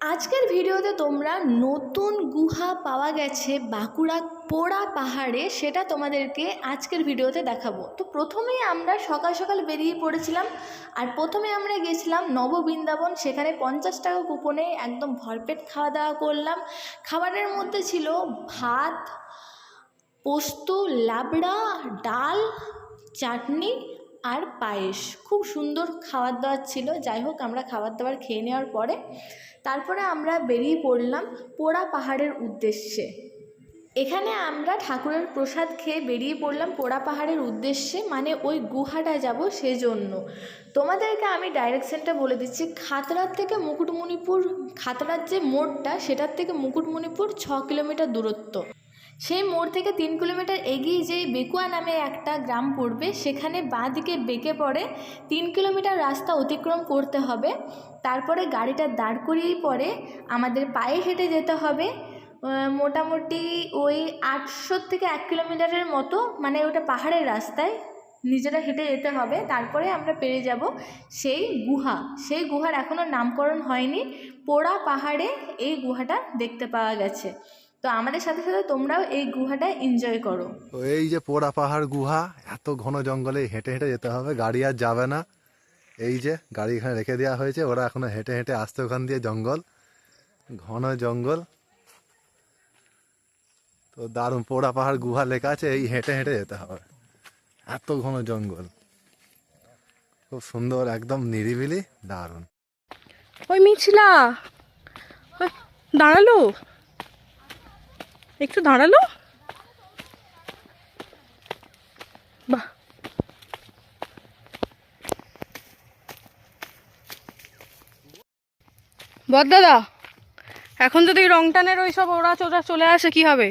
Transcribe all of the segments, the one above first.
আজকের ভিডিওতে তোমরা নতুন গুহা পাওয়া গেছে বাঁকুড়া পোড়া পাহাড়ে, সেটা তোমাদেরকে আজকের ভিডিওতে দেখাবো। তো প্রথমেই আমরা সকাল সকাল বেরিয়ে পড়েছিলাম, আর প্রথমে আমরা গেছিলাম নববৃন্দাবন সেখানে পঞ্চাশ টাকা কুপনে একদম ভরপেট খাওয়া দাওয়া করলাম। খাবারের মধ্যে ছিল ভাত, পোস্ত, লাবড়া, ডাল, চাটনি আর পায়েস। খুব সুন্দর খাবার দাবার ছিল। যাই হোক, আমরা খাবার দাবার খেয়ে নেওয়ার পরে তারপরে আমরা বেরিয়ে পড়লাম পোড়া পাহাড়ের উদ্দেশ্যে। এখানে আমরা ঠাকুরের প্রসাদ খেয়ে বেরিয়ে পড়লাম পোড়া পাহাড়ের উদ্দেশ্যে মানে ওই গুহাটা যাব সেজন্য। তোমাদেরকে আমি ডাইরেকশনটা বলে দিচ্ছি। খাতড়ার থেকে মুকুটমণিপুর, খাতড়ার যে মোড়টা, সেটার থেকে মুকুটমণিপুর ছ কিলোমিটার দূরত্ব। সেই মোড় থেকে তিন কিলোমিটার এগিয়ে যেই বেকুয়া নামে একটা গ্রাম পড়বে, সেখানে বাঁ দিকে বেঁকে পড়ে তিন কিলোমিটার রাস্তা অতিক্রম করতে হবে। তারপরে গাড়িটা দাঁড় করিয়েই পরে আমাদের পায়ে হেঁটে যেতে হবে। মোটামুটি ওই আটশো থেকে এক কিলোমিটারের মতো মানে ওটা পাহাড়ের রাস্তায় নিজেরা হেঁটে যেতে হবে। তারপরে আমরা পেরে যাব সেই গুহা। সেই গুহার এখনও নামকরণ হয়নি। পোড়া পাহাড়ে এই গুহাটা দেখতে পাওয়া গেছে। তো আমাদের সাথে সাথে তোমরাও এই গুহাটা এনজয় করো। এই যে পোড়া পাহাড় গুহা এত ঘন জঙ্গলে হেঁটে হেঁটে যেতে হবে গাড়ি আর যাবে না। এই যে গাড়ি এখানে রেখে দেওয়া হয়েছে ওরা এখনও হেঁটে হেঁটে আসছে ওখান দিয়ে জঙ্গল ঘন জঙ্গল। তো দারুণ পোড়া পাহাড় গুহা লেখা আছে এই হেঁটে হেঁটে যেতে হবে। এত ঘন জঙ্গল। খুব সুন্দর একদম নিরিবিলি দারুণ। ওই মিছিলা ওই দাঁড়াল? একটু দাঁড়াল? বাহ। বদ দাদা এখন যদি রং টানের ওই সব ওরা চোরা চলে আসে, কি হবে?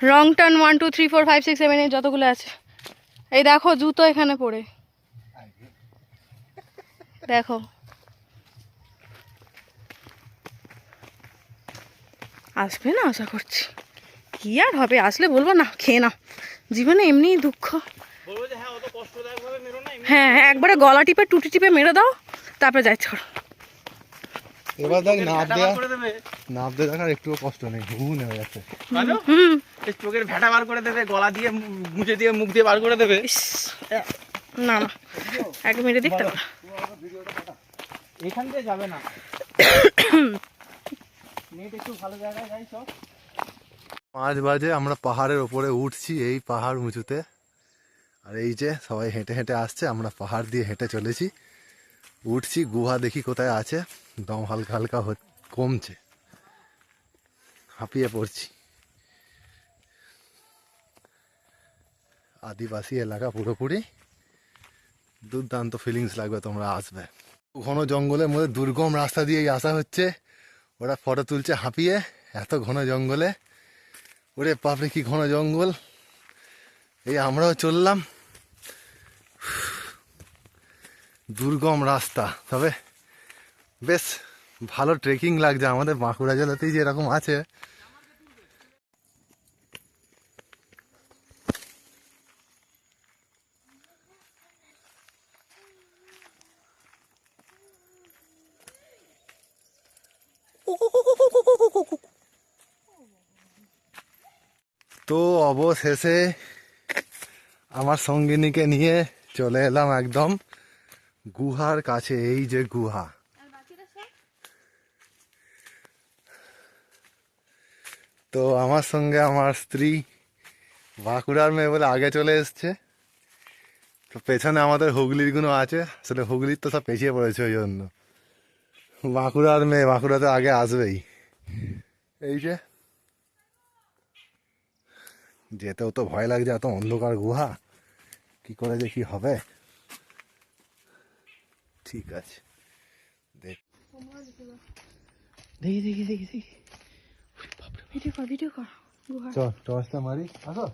রং টান one two three four five six seven eight যতগুলো আছে। এই দেখো, জুতো এখানে পড়ে। দেখো। আসবে না আশা করছি। কি আর হবে আসলে বলব না খেয়ে নাও। জীবনে এমনিই দুঃখ। হ্যাঁ হ্যাঁ একবারে গলা টিপে টুটি টিপে মেরে দাও তারপরে যাই ছাড়ো। এবার দেখ নাপ দেওয়া নাপ দিয়ে দেখার একটুও কষ্ট নেই ঘু নেমে যাচ্ছে। হুম। চোখের ভেটা বার করে দেবে গলা দিয়ে দিয়ে মুখ দিয়ে বার করে দেবে। ইস, না না এক মেরে দিক এখান দিয়ে যাবে না। পাঁচ বাজে, আমরা পাহাড়ের ওপরে উঠছি এই পাহাড় উঁচুতে। আর এই যে সবাই হেঁটে হেঁটে আসছে, আমরা পাহাড় দিয়ে হেঁটে চলেছি। উঠছি, গুহা দেখি কোথায় আছে। দম হালকা হালকা কমছে। হাঁপিয়ে পড়ছি। আদিবাসী এলাকা পুরোপুরি। দুর্দান্ত ফিলিংস লাগবে তোমরা আসবে। ঘন জঙ্গলের মধ্যে দুর্গম রাস্তা দিয়েই আসা হচ্ছে। ওরা ফটো তুলছে হাঁপিয়ে, এত ঘন জঙ্গলে। ওরে বাপরে, কি ঘন জঙ্গল। এই আমরাও চললাম। দুর্গম রাস্তা, তবে বেশ ভালো ট্রেকিং লাগছে। আমাদের বাঁকুড়া জেলাতেই যেরকম আছে তো অবশেষে আমার সঙ্গিনীকে নিয়ে চলে এলাম একদম গুহার কাছে, এই যে গুহা। তো আমার সঙ্গে আমার স্ত্রী বাঁকুড়ার মেয়ে বলে আগে চলে এসছে। তো পেছনে আমাদের হুগলিরগুলো আছে, আসলে হুগলির তো সব পেছিয়ে পড়েছে ওই জন্য। বাঁকুড়ার মেয়ে বাঁকুড়াতে আগে আসবেই। এই যে? যেতেও তো ভয় লাগছে এত অন্ধকার গুহা। কি করে যে কি হবে? ঠিক আছে। দেখ দেখি দেখি দেখি দেখি। ভিডিও কর ভিডিও কর চল টর্চটা মারি আসো।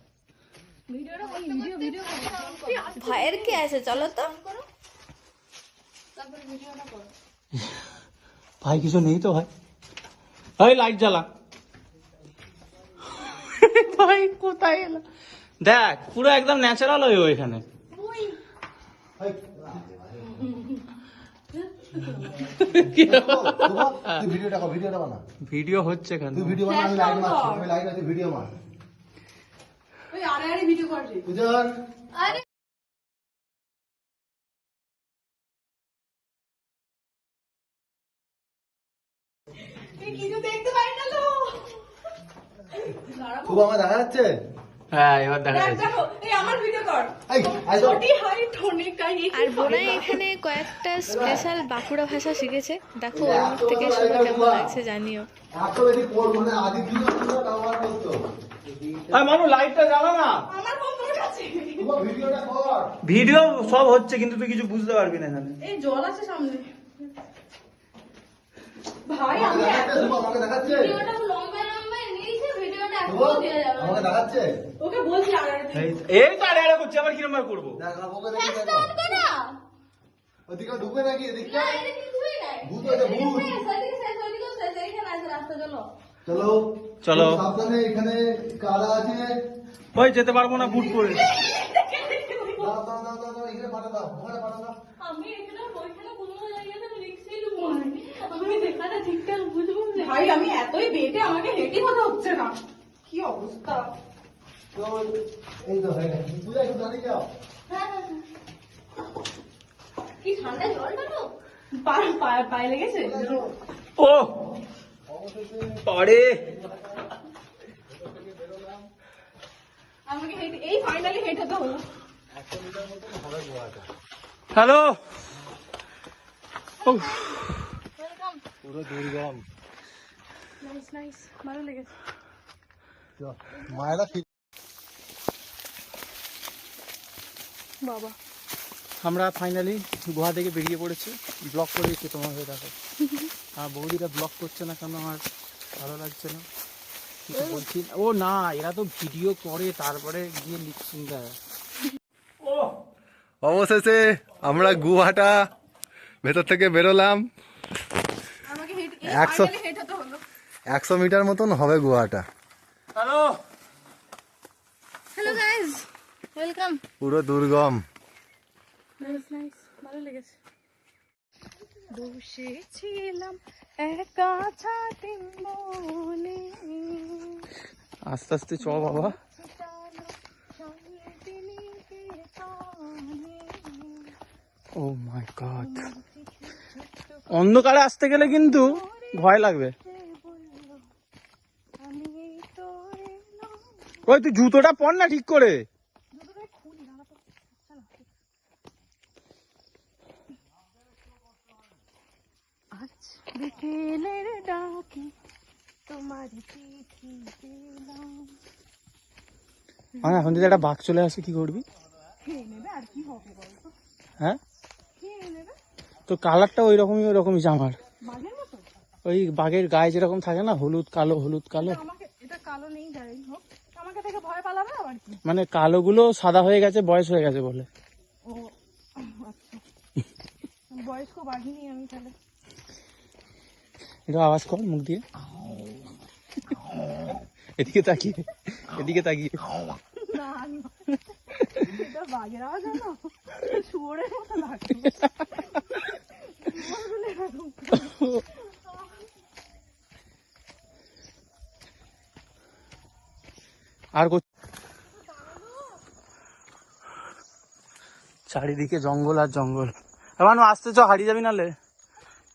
ভয়ের কি আছে? চলো তো। ভাই কিছু নেই তো ভাই। ভাই লাইট জ্বালা। ভাই কোথায় এলো? দেখ পুরো একদম ন্যাচারাল ওই এখানে। তুই ভিডিওটা কর। ভিডিওটা বানা ভিডিও হচ্ছে তুই ভিডিও মার আরে আরে ভিডিও করছি খুব আমার দেখা যাচ্ছে? হ্যাঁ এবার দেখা যাচ্ছে। দেখো এই আমার ভিডিও কর। এই আই তো। ছোটি হাইট অনেক আর বোনাই এখানে কয়েকটা স্পেশাল বাঁকুড়া ভাষা শিখেছে। দেখো ওর মুখ থেকে শুনে কেমন লাগছে জানিও। মানে ভিডিও মানু লাইটটা জ্বালা না। আমার ফোন তোর কাছে। তোমার ভিডিওটা কর। ভিডিও সব হচ্ছে কিন্তু তুই কিছু বুঝতে পারবি না এখানে। জল আছে সামনে। ভাই আমি আমাকে দেখাচ্ছে? ভিডিওটা লম্বা লম্বা নিয়েছে ভিডিওটা আমাকে দেখাচ্ছে? ওকে বলছি আর এই তো আরে করছি আবার কিরম ভাবে করব? দেখ না ওকে দেখি দেখো। ওদিকে ঢুকবে নাকি এদিকটা ভূত আছে ভূত। চলো। চলো। খুব সাবধানে এখানে আছে? ওই যেতে পারব না বুট পরে দাও দাও দাও দাও দাও, এখানে পাঠা দাও ওখানে পাঠা দাও। আমি এখানে ওইখানে কোনো জায়গাতে নেব না। আমি দেখাটা ঠিকঠাক বুঝব না। ভাই আমি বেটে আমাকে হেঁটে কথা হচ্ছে না। কি অবস্থা? এই তো হয়ে গেছে। তুই একটু দাঁড়িয়ে যাও। হ্যাঁ, হ্যাঁ, হ্যাঁ। কি ঠান্ডা জলটা তো পায়ে পায়ে- পায়ে লেগেছে? ও! পারে আমাকে হেঁটে এই ফাইনালি হেঁটে তো। হলো হ্যালো! পুরো দুর্গম। নাইস নাইস ভালো লেগেছে মায়েরা বাবা আমরা ফাইনালি গুহা থেকে বেরিয়ে পড়েছি। ব্লক করে দিচ্ছি তোমাকে দেখো আর বৌদিরা ব্লক করছে না কেন আমার ভালো লাগছে না? কিছু বলছি ও না এরা তো ভিডিও করে তারপরে গিয়ে লিখছেন ও অবশেষে আমরা গুহাটা ভেতর থেকে বেরোলাম। একশো- ফাইনালি হেঁটে তো হলো একশো মিটার মতন হবে গুহাটা। হ্যালো। হ্যালো গাইস ওয়েলকাম পুরো দুর্গম। ভালো লেগেছে। বসেছিলাম একা ছাতি মনে। আস্তে আস্তে চ বাবা। Oh my god. অন্ধকারে আসতে গেলে কিন্তু ভয় লাগবে। ওই তুই জুতোটা পর না ঠিক করে? আজ বিকেলের ডাকে তোমার চিঠি পেলাম এখন যদি একটা বাঘ চলে আসে কি করবি? হ্যাঁ? তো কালারটা ওই রকমই ওই রকমই জামার ওই বাঘের গায়ে যেরকম থাকে না হলুদ কালো হলুদ কালো। এটা কালো নেই যাই হোক। আমাকে থেকে ভয় পালাবে আবার কি? মানে কালোগুলো সাদা হয়ে গেছে বয়স হয়ে গেছে বলে। ও আচ্ছা। বয়স্ক বাঘিনি আমি তাহলে। একটু আওয়াজ কর মুখ দিয়ে। এদিকে তাকিয়ে এদিকে তাকিয়ে। না আমি এটা বাঘের আওয়াজ না শুয়োরের মতো লাগছে। আর চারিদিকে জঙ্গল আর জঙ্গল। এবার আসতে চ, হারিয়ে যাবি নালে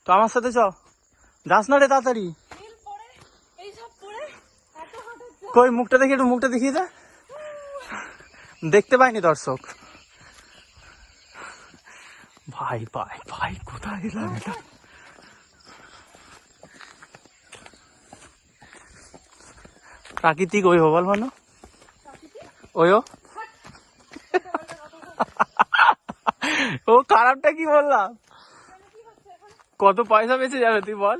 তো আমার সাথে চ। যাস না রে তাড়াতাড়ি। কই, মুখটা দেখি, একটু মুখটা দেখিয়ে দে। দেখতে পাইনি দর্শক। ভাই ভাই ভাই, কোথায় এলাম এটা প্রাকৃতিক ওই বল মানো ওয়ো। ও খারাপটা কি বললাম? কত পয়সা বেঁচে যাবে তুই বল।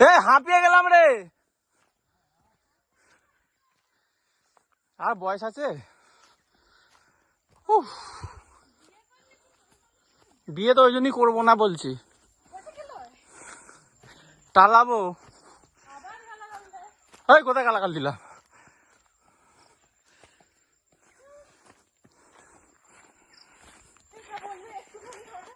এ হাঁপিয়ে গেলাম রে। আর বয়স আছে। বিয়ে তো ওই জন্যই করব না বলছি। টালাবো। ওই কোথায় গালাগাল দিলাম